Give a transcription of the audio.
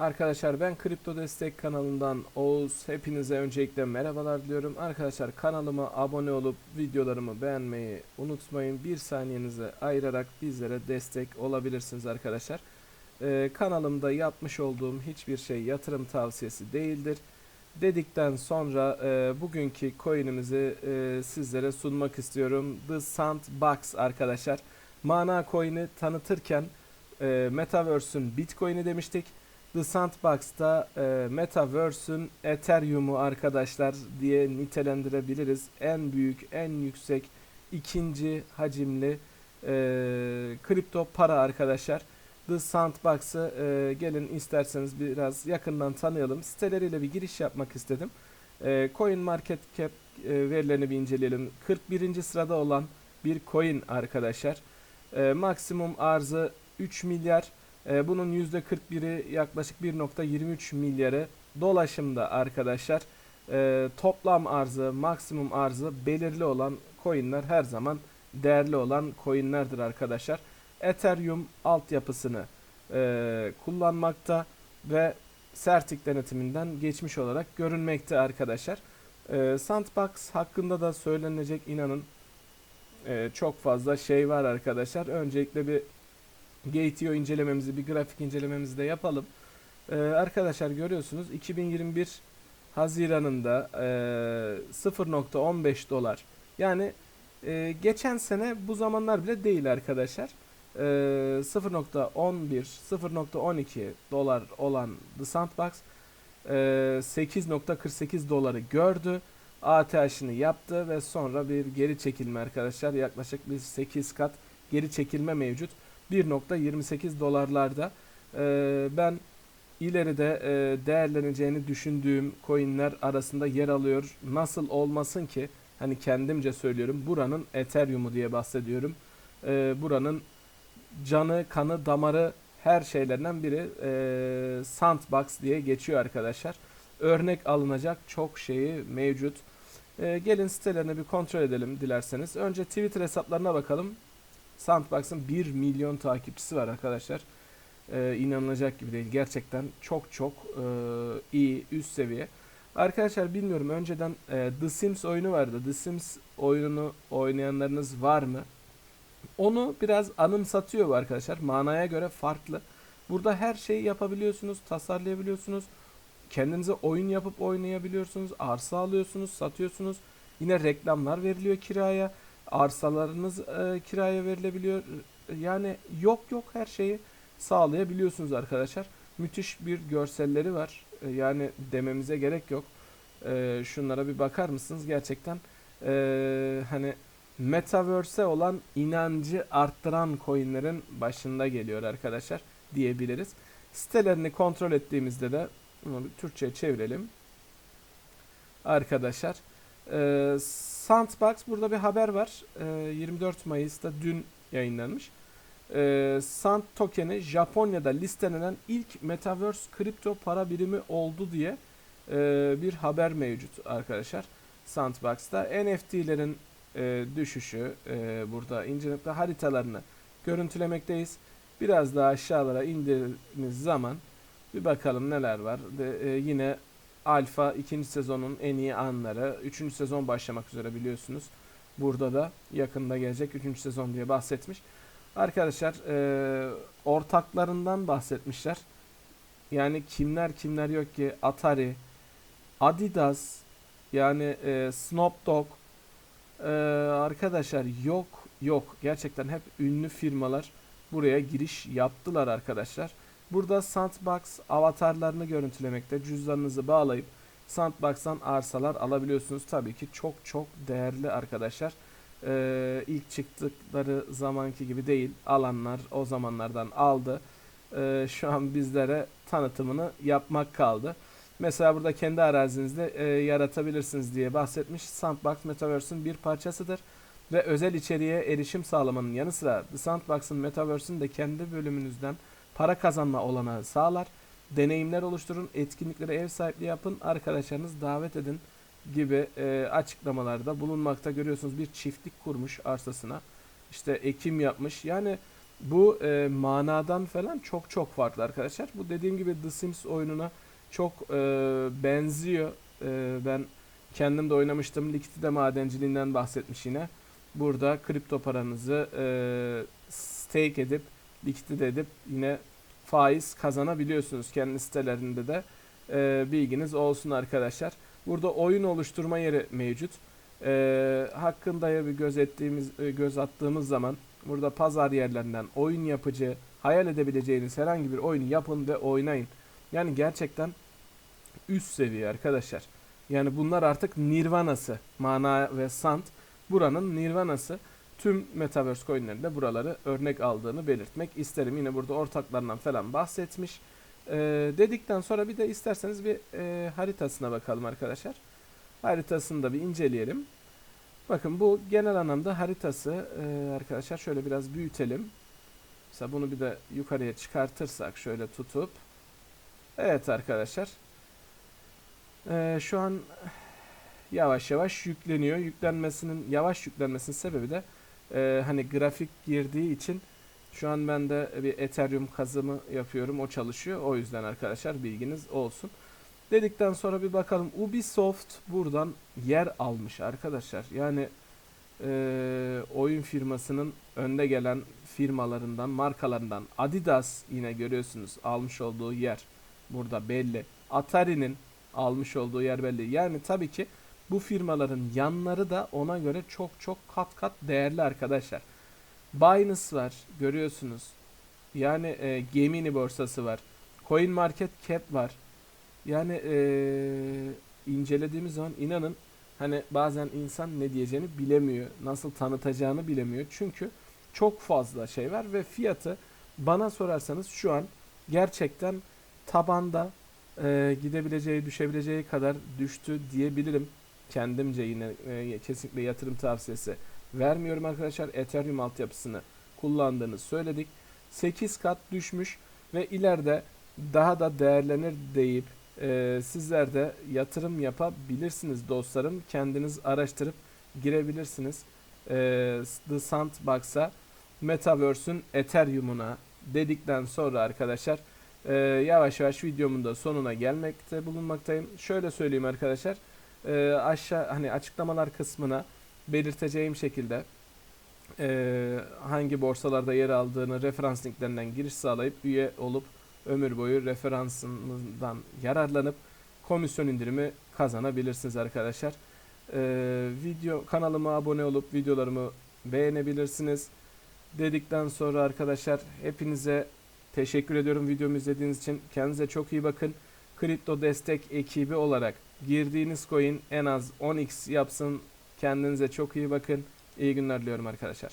Arkadaşlar ben Kripto Destek kanalından Oğuz. Hepinize öncelikle merhabalar diliyorum. Arkadaşlar kanalıma abone olup videolarımı beğenmeyi unutmayın. Bir saniyenizi ayırarak bizlere destek olabilirsiniz arkadaşlar. Ee, kanalımda yapmış olduğum hiçbir şey yatırım tavsiyesi değildir. Dedikten sonra e, bugünkü coin'imizi e, sizlere sunmak istiyorum. The Sandbox arkadaşlar. Mana coin'i tanıtırken e, Metaverse'ün Bitcoin'i demiştik. The Sandbox'ta e, Metaverse'ün Ethereum'u arkadaşlar diye nitelendirebiliriz. En büyük, en yüksek, ikinci hacimli e, kripto para arkadaşlar. The Sandbox'ı e, gelin isterseniz biraz yakından tanıyalım. Siteleriyle bir giriş yapmak istedim. E, Coin Market Cap e, verilerini bir inceleyelim. 41. sırada olan bir coin arkadaşlar. E, maksimum arzı 3 milyar. E, bunun %41'i yaklaşık 1.23 milyarı dolaşımda arkadaşlar. E, toplam arzı, maksimum arzı belirli olan coinler her zaman değerli olan coinlerdir arkadaşlar. Ethereum altyapısını e, kullanmakta ve Certic denetiminden geçmiş olarak görünmekte arkadaşlar. E, Sandbox hakkında da söylenecek inanın e, çok fazla şey var arkadaşlar. Öncelikle bir Gateo incelememizi, bir grafik incelememizi de yapalım. Ee, arkadaşlar görüyorsunuz 2021 Haziran'ında e, 0.15 dolar. Yani e, geçen sene bu zamanlar bile değil arkadaşlar. E, 0.11, 0.12 dolar olan The Sandbox e, 8.48 doları gördü. ATH'ını yaptı ve sonra bir geri çekilme arkadaşlar. Yaklaşık bir 8 kat geri çekilme mevcut. 1.28 dolarlarda. Ee, ben ileride e, değerleneceğini düşündüğüm coinler arasında yer alıyor. Nasıl olmasın ki? Hani kendimce söylüyorum. Buranın Ethereum'u diye bahsediyorum. Ee, buranın canı, kanı, damarı her şeylerinden biri e, Sandbox diye geçiyor arkadaşlar. Örnek alınacak çok şeyi mevcut. E, gelin sitelerini bir kontrol edelim dilerseniz. Önce Twitter hesaplarına bakalım. Sandbox'ın 1 milyon takipçisi var arkadaşlar. Ee, inanılacak gibi değil. Gerçekten çok çok e, iyi, üst seviye. Arkadaşlar bilmiyorum önceden e, The Sims oyunu vardı. The Sims oyununu oynayanlarınız var mı? Onu biraz anımsatıyor bu arkadaşlar. Manaya göre farklı. Burada her şeyi yapabiliyorsunuz, tasarlayabiliyorsunuz. Kendinize oyun yapıp oynayabiliyorsunuz. Arsa alıyorsunuz, satıyorsunuz. Yine reklamlar veriliyor kiraya arsalarınız e, kiraya verilebiliyor. Yani yok yok her şeyi sağlayabiliyorsunuz arkadaşlar. Müthiş bir görselleri var. E, yani dememize gerek yok. E, şunlara bir bakar mısınız? Gerçekten e, hani Metaverse'e olan inancı arttıran coinlerin başında geliyor arkadaşlar diyebiliriz. Sitelerini kontrol ettiğimizde de bunu Türkçe'ye çevirelim. Arkadaşlar ee, Sandbox burada bir haber var. Ee, 24 Mayıs'ta dün yayınlanmış. Ee, Sand token'i Japonya'da listelenen ilk Metaverse kripto para birimi oldu diye e, bir haber mevcut arkadaşlar. Sandbox'ta NFT'lerin e, düşüşü e, burada incelikle haritalarını görüntülemekteyiz. Biraz daha aşağılara indiğimiz zaman bir bakalım neler var. De, e, yine Alfa ikinci sezonun en iyi anları. Üçüncü sezon başlamak üzere biliyorsunuz. Burada da yakında gelecek üçüncü sezon diye bahsetmiş. Arkadaşlar e, ortaklarından bahsetmişler. Yani kimler kimler yok ki Atari, Adidas, yani e, Snoop Dogg, e, arkadaşlar yok yok gerçekten hep ünlü firmalar buraya giriş yaptılar arkadaşlar. Burada Sandbox avatarlarını görüntülemekte. Cüzdanınızı bağlayıp Sandbox'tan arsalar alabiliyorsunuz. Tabii ki çok çok değerli arkadaşlar. Ee, ilk çıktıkları zamanki gibi değil. Alanlar o zamanlardan aldı. Ee, şu an bizlere tanıtımını yapmak kaldı. Mesela burada kendi arazinizde e, yaratabilirsiniz diye bahsetmiş. Sandbox Metaverse'ün bir parçasıdır ve özel içeriğe erişim sağlamanın yanı sıra The Sandbox'ın Metaverse'ün de kendi bölümünüzden para kazanma olanağı sağlar. Deneyimler oluşturun, etkinliklere ev sahipliği yapın, arkadaşlarınız davet edin gibi e, açıklamalarda bulunmakta görüyorsunuz. Bir çiftlik kurmuş arsasına. İşte ekim yapmış. Yani Bu e, manadan falan çok çok farklı arkadaşlar. Bu dediğim gibi The Sims oyununa çok e, benziyor. E, ben kendim de oynamıştım. Liquidity madenciliğinden bahsetmiş yine. Burada kripto paranızı e, stake edip, liquidity edip yine faiz kazanabiliyorsunuz. Kendi sitelerinde de e, bilginiz olsun arkadaşlar. Burada oyun oluşturma yeri mevcut. E, hakkında bir göz ettiğimiz e, göz attığımız zaman burada pazar yerlerinden oyun yapıcı hayal edebileceğiniz herhangi bir oyunu yapın ve oynayın. Yani gerçekten üst seviye arkadaşlar. Yani bunlar artık nirvanası. Mana ve Sant buranın nirvanası. Tüm Metaverse coinlerinde buraları örnek aldığını belirtmek isterim. Yine burada ortaklarından falan bahsetmiş. Ee, dedikten sonra bir de isterseniz bir e, haritasına bakalım arkadaşlar. Haritasını da bir inceleyelim. Bakın bu genel anlamda haritası Ee, arkadaşlar şöyle biraz büyütelim. Mesela bunu bir de yukarıya çıkartırsak şöyle tutup. Evet arkadaşlar. Ee, şu an yavaş yavaş yükleniyor. Yüklenmesinin yavaş yüklenmesinin sebebi de e, hani grafik girdiği için şu an ben de bir Ethereum kazımı yapıyorum. O çalışıyor. O yüzden arkadaşlar bilginiz olsun. Dedikten sonra bir bakalım. Ubisoft buradan yer almış arkadaşlar. Yani e, oyun firmasının önde gelen firmalarından, markalarından Adidas yine görüyorsunuz almış olduğu yer burada belli. Atari'nin almış olduğu yer belli. Yani tabii ki bu firmaların yanları da ona göre çok çok kat kat değerli arkadaşlar. Binance var görüyorsunuz. Yani e, Gemini borsası var. Coin Market Cap var. Yani e, incelediğimiz zaman inanın hani bazen insan ne diyeceğini bilemiyor. Nasıl tanıtacağını bilemiyor. Çünkü çok fazla şey var ve fiyatı bana sorarsanız şu an gerçekten tabanda e, gidebileceği, düşebileceği kadar düştü diyebilirim. Kendimce yine e, kesinlikle yatırım tavsiyesi vermiyorum arkadaşlar. Ethereum altyapısını kullandığını söyledik. 8 kat düşmüş ve ileride daha da değerlenir deyip e, sizler de yatırım yapabilirsiniz dostlarım. Kendiniz araştırıp girebilirsiniz. E, The Sandbox'a Metaverse'ün Ethereum'una dedikten sonra arkadaşlar e, yavaş yavaş videomun da sonuna gelmekte bulunmaktayım. Şöyle söyleyeyim arkadaşlar. E, aşağı hani açıklamalar kısmına belirteceğim şekilde e, hangi borsalarda yer aldığını referans linklerinden giriş sağlayıp üye olup ömür boyu referansından yararlanıp komisyon indirimi kazanabilirsiniz arkadaşlar. Ee, video kanalıma abone olup videolarımı beğenebilirsiniz. Dedikten sonra arkadaşlar hepinize teşekkür ediyorum videomu izlediğiniz için. Kendinize çok iyi bakın. Kripto destek ekibi olarak girdiğiniz coin en az 10x yapsın. Kendinize çok iyi bakın. İyi günler diliyorum arkadaşlar.